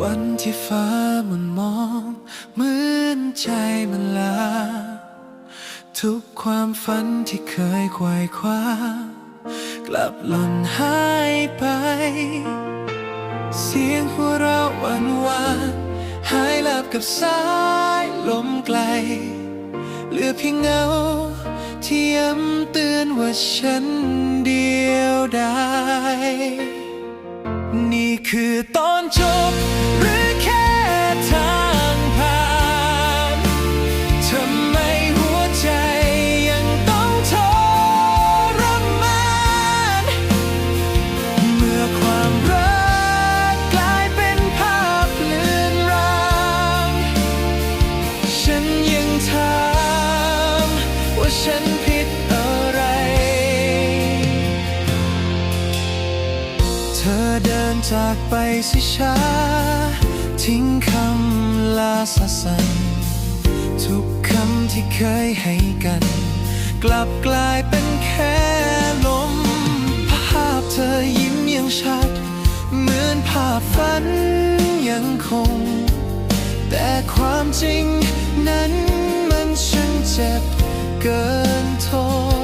วันที่ฟ้ามันมองเหมือนใจมันลา ทุกความฝันที่เคยควายคว้า กลับหล่นหายไป เสียงหัวเราะหวานหวานหายลับกับสายลมไกล เหลือเพียงเงาที่ย้ำเตือนว่าฉันเดียวดาย นี่คือตอนจบ ธอเดินจากไปสิช้า ทิ้งคำลาสะสัน ทุกคำที่เคยให้กัน กลับกลายเป็นแค่ลม ภาพเธอยิ้มยังชัด เหมือนภาพฝันยังคง แต่ความจริงนั้นมันช่างเจ็บเกินทน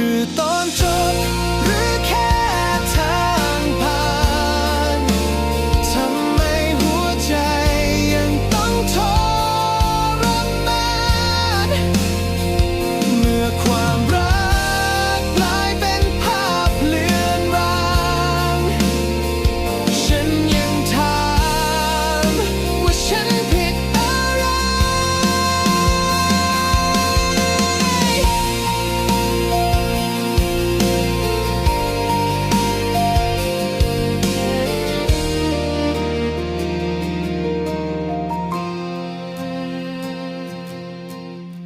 คือตอนจบหรือแค่ทางผ่านทำไมหัวใจยังต้องทรมานเมื่อความรักกลายเป็นภาพเลือนราง ฉันยังถาม